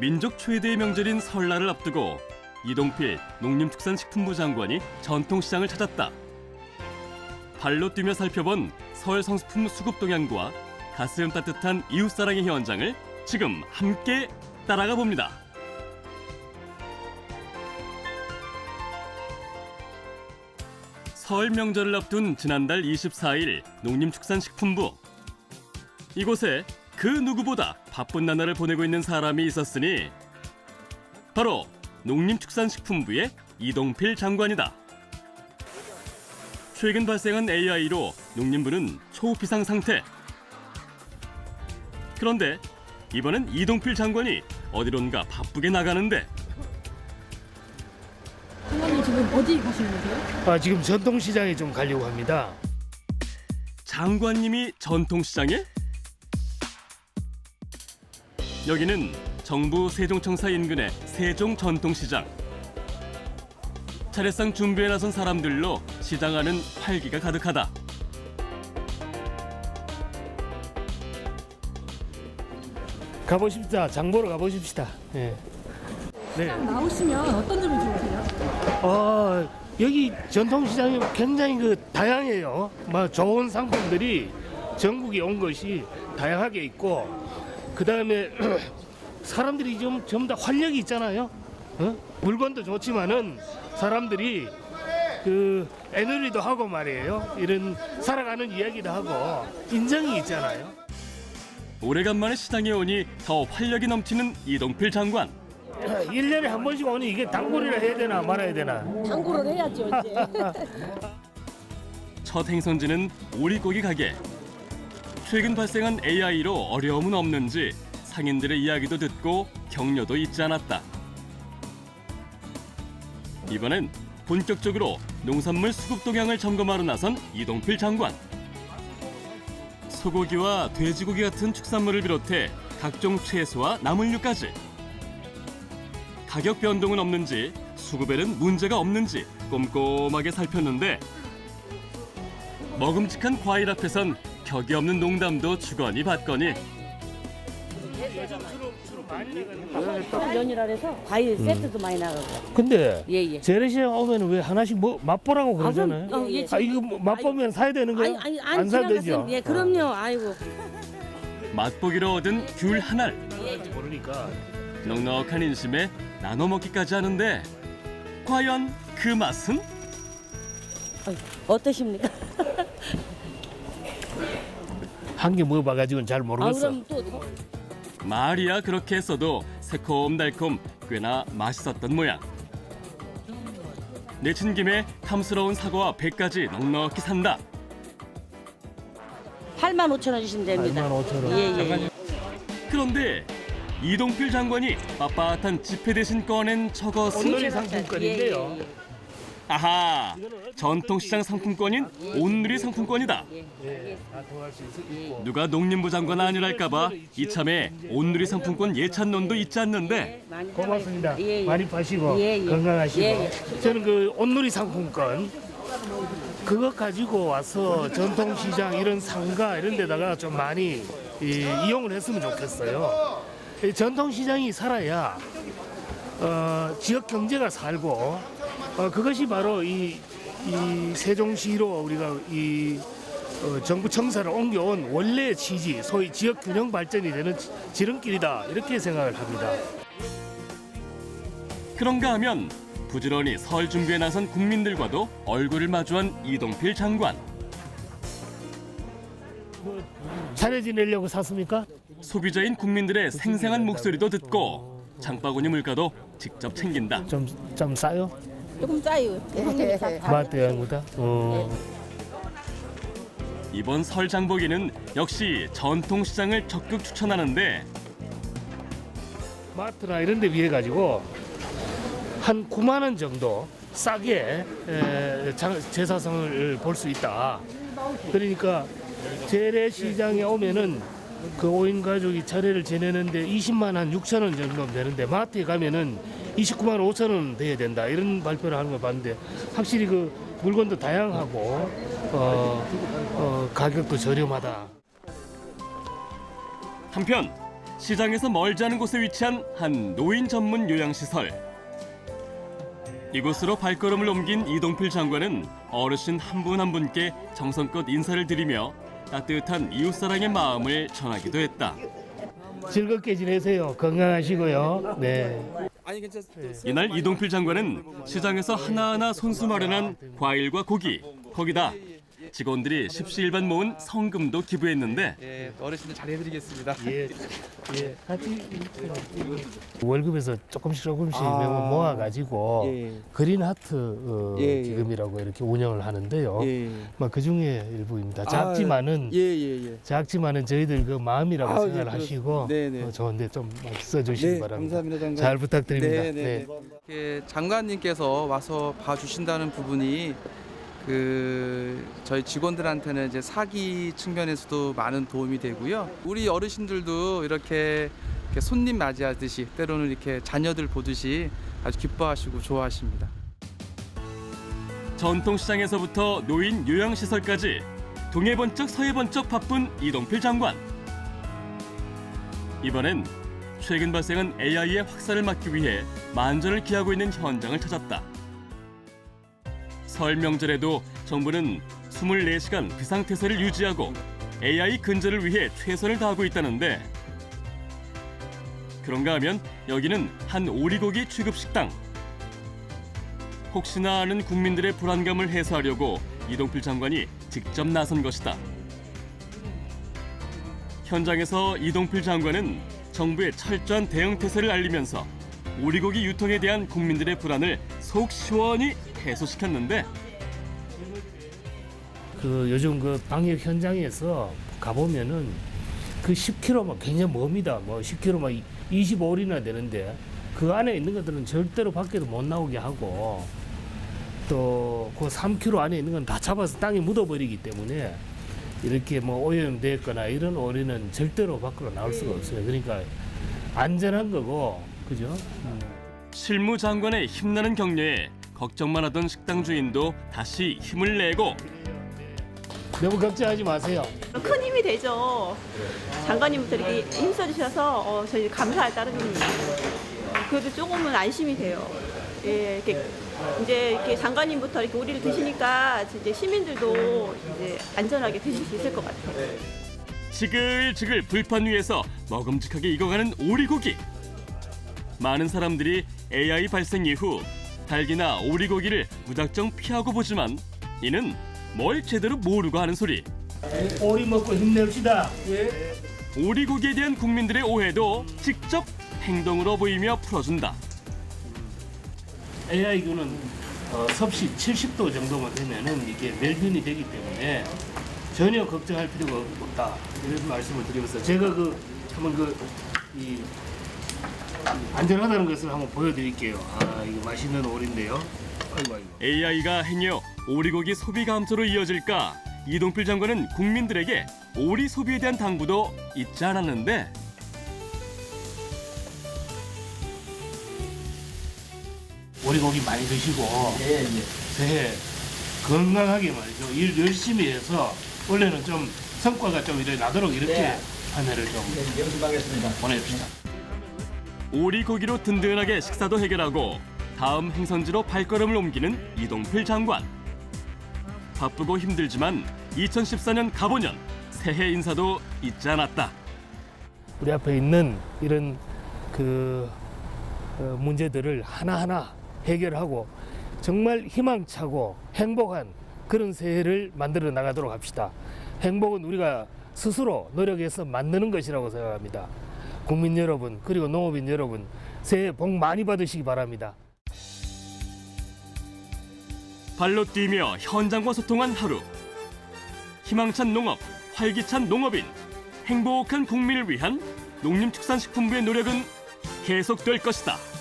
민족 최대의 명절인 설날을 앞두고 이동필 농림축산식품부 장관이 전통시장을 찾았다. 발로 뛰며 살펴본 설 성수품 수급 동향과 가슴 따뜻한 이웃사랑의 현장을 지금 함께 따라가 봅니다. 설 명절을 앞둔 지난달 24일 농림축산식품부 이곳에 그 누구보다 바쁜 나날을 보내고 있는 사람이 있었으니 바로 농림축산식품부의 이동필 장관이다. 최근 발생한 AI로 농림부는 초비상 상태. 그런데 이번엔 이동필 장관이 어디론가 바쁘게 나가는데 장관님 지금 어디 가시는 거세요? 아, 지금 전통시장에 좀 가려고 합니다. 장관님이 전통시장에? 여기는 정부 세종청사 인근의 세종 전통시장. 차례상 준비에 나선 사람들로 시장 안은 활기가 가득하다. 가보십시다. 장보러 가보십시다. 예. 네. 나오시면 어떤 점이 좋으세요? 어, 여기 전통시장이 굉장히 그 다양해요. 막 좋은 상품들이 전국에 온 것이 다양하게 있고, 그 다음에 사람들이 좀 전부 다 활력이 있잖아요. 어? 물건도 좋지만은 사람들이 그 에너지도 하고 말이에요. 이런 살아가는 이야기도 하고 인정이 있잖아요. 오래간만에 시장에 오니 더 활력이 넘치는 이동필 장관. 일년에 한 번씩 오니 이게 단골이라 해야 되나 말아야 되나. 당구를 해야죠 이제. 첫 행선지는 오리고기 가게. 최근 발생한 AI로 어려움은 없는지 상인들의 이야기도 듣고 격려도 잊지 않았다. 이번엔 본격적으로 농산물 수급 동향을 점검하러 나선 이동필 장관. 소고기와 돼지고기 같은 축산물을 비롯해 각종 채소와 나물류까지 가격 변동은 없는지 수급에는 문제가 없는지 꼼꼼하게 살폈는데 먹음직한 과일 앞에선 격이 없는 농담도 주거니 받거니 연이라 해서 과일 세트도 많이 나가고. 근데 예, 예. 재래시장 오면 왜 하나씩 뭐 맛보라고 그러잖아요. 그럼, 어, 예, 아 이거 뭐 맛보면 사야 되는 거예요? 아니, 아니, 안 지나갔으면- 되죠? 예, 그럼요. 아이고. 맛보기로 얻은 귤 한알 모르니까. 넉넉한 인심에 나눠 먹기까지 하는데 과연 그 맛은? 어떠십니까? 한 개 먹어봐가지고는 잘 아, 모르겠어. 그럼 또 더- 말이야 그렇게 했어도 새콤달콤 꽤나 맛있었던 모양 내친 김에 탐스러운 사과와 배까지 넉넉히 산다 8만 5천 원 주시면 됩니다. 8만 5천 원. 예, 예, 예. 그런데 이동필 장관이 빳빳한 지폐 대신 꺼낸 저것은 상품권인데요. 예, 예, 아하 전통시장 상품권인 온누리 상품권이다. 누가 농림부 장관 아니랄까봐 이참에 온누리 상품권 예찬론도 있지 않는데 고맙습니다. 예, 예. 많이 파시고 예, 예. 건강하시고. 예, 저는 그 온누리 상품권 그거 가지고 와서 전통시장 이런 상가 이런 데다가 좀 많이 이, 이용을 했으면 좋겠어요. 이 전통시장이 살아야 어, 지역 경제가 살고 어, 그것이 바로 이, 이 세종시로 우리가 이 어, 정부 청사를 옮겨온 원래의 취지, 소위 지역 균형 발전이 되는 지- 지름길이다 이렇게 생각을 합니다. 그런가 하면 부지런히 설 준비에 나선 국민들과도 얼굴을 마주한 이동필 장관 차례 지내려고 샀습니까? 소비자인 국민들의 생생한 목소리도 듣고 장바구니 물가도 직접 챙긴다 좀, 좀 싸요? 조금 짜요. 맞대요, 보다. 어. 이번 설 장보기는 역시 전통시장을 적극 추천하는데 마트나 이런 데 비해 가지고 한 9만 원 정도 싸게 에, 장- 제사성을 볼 수 있다. 그러니까 재래시장에 오면은 그 5인 가족이 차례를 지내는데 20만 한 6천 원 정도 되는데 마트에 가면은 29만 5천 원 돼야 된다 이런 발표를 하는 걸 봤는데 확실히 그 물건도 다양하고 어, 어, 가격도 저렴하다. 한편 시장에서 멀지 않은 곳에 위치한 한 노인 전문 요양시설. 이곳으로 발걸음을 옮긴 이동필 장관은 어르신 한 분 한 분께 정성껏 인사를 드리며 따뜻한 이웃사랑의 마음을 전하기도 했다. 즐겁게 지내세요. 건강하시고요. 네. 아니 괜찮습니다. 이날 이동필 장관은 시장에서 하나하나 손수 마련한 과일과 고기, 거기다 직원들이 십시일반 모은 성금도 기부했는데 예, 어르신들 잘 해드리겠습니다. 예, 예. 같이 월급에서 조금씩 조금씩 아. 매번 모아가지고 예. 그린 하트 어, 예, 예. 기금이라고 이렇게 운영을 하는데요. 예. 그 중에 일부입니다. 작지만은 예, 예, 예. 작지만은 저희들 그 마음이라고 아우, 예, 생각하시고 그렇- 네, 네. 어, 좋은데 좀 써주시기 네, 바랍니다. 감사합니다, 장관. 잘 부탁드립니다. 네, 네, 네. 이렇게 장관님께서 와서 봐주신다는 부분이 그 저희 직원들한테는 이제 사기 측면에서도 많은 도움이 되고요. 우리 어르신들도 이렇게, 이렇게 손님 맞이하듯이 때로는 이렇게 자녀들 보듯이 아주 기뻐하시고 좋아하십니다. 전통시장에서부터 노인 요양시설까지 동해번쩍 서해번쩍 바쁜 이동필 장관. 이번엔 최근 발생한 AI의 확산을 막기 위해 만전을 기하고 있는 현장을 찾았다. 설 명절에도 정부는 24시간 비상태세를 유지하고 AI 근절을 위해 최선을 다하고 있다는데 그런가 하면 여기는 한 오리고기 취급 식당. 혹시나 하는 국민들의 불안감을 해소하려고 이동필 장관이 직접 나선 것이다. 현장에서 이동필 장관은 정부의 철저한 대응 태세를 알리면서 오리고기 유통에 대한 국민들의 불안을 속 시원히 해소시켰는데 그 요즘 그 방역 현장에서 가보면은 그 10km만 굉장히 멉니다. 뭐 10km만 25일이나 되는데 그 안에 있는 것들은 절대로 밖에도 못 나오게 하고 또 그 3km 안에 있는 건 다 잡아서 땅에 묻어버리기 때문에 이렇게 뭐 오염됐거나 이런 오리는 절대로 밖으로 나올 수가 없어요. 그러니까 안전한 거고 그죠? 음. 실무 장관의 힘나는 격려에 걱정만 하던 식당 주인도 다시 힘을 내고 너무 걱정하지 마세요. 큰 힘이 되죠. 장관님부터 이렇게 힘써주셔서 어, 저희 감사할 따름입니다. 그래도 조금은 안심이 돼요. 예, 이렇게 이제 이렇게 장관님부터 이렇게 우리를 드시니까 이제 시민들도 이제 안전하게 드실 수 있을 것 같아요. 지글지글 불판 위에서 먹음직하게 익어가는 오리고기. 많은 사람들이 AI 발생 이후 닭이나 오리고기를 무작정 피하고 보지만 이는 뭘 제대로 모르고 하는 소리. 오리 먹고 힘냅시다. 오리고기에 대한 국민들의 오해도 직접 행동으로 보이며 풀어준다. AI교는 어, 섭씨 70도 정도만 되면은 이게 멸균이 되기 때문에 전혀 걱정할 필요가 없다 이런 말씀을 드리면서 제가 그 한번 그이 안전하다는 것을 한번 보여드릴게요. 아 이거 맛있는 오리인데요. 아이고 아이고. AI가 행여 오리고기 소비 감소로 이어질까? 이동필 장관은 국민들에게 오리 소비에 대한 당부도 잊지 않았는데 오리고기 많이 드시고 새해 건강하게 말이죠. 일 열심히 해서 원래는 좀 성과가 좀 이래 나도록 이렇게 한 해를 좀 보내봅시다. 오리 고기로 든든하게 식사도 해결하고 다음 행선지로 발걸음을 옮기는 이동필 장관. 바쁘고 힘들지만 2014년 가보년 새해 인사도 잊지 않았다. 우리 앞에 있는 이런 그 어, 문제들을 하나하나 해결하고 정말 희망차고 행복한 그런 새해를 만들어 나가도록 합시다. 행복은 우리가 스스로 노력해서 만드는 것이라고 생각합니다. 국민 여러분 그리고 농업인 여러분 새해 복 많이 받으시기 바랍니다. 발로 뛰며 현장과 소통한 하루. 희망찬 농업, 활기찬 농업인, 행복한 국민을 위한 농림축산식품부의 노력은 계속될 것이다.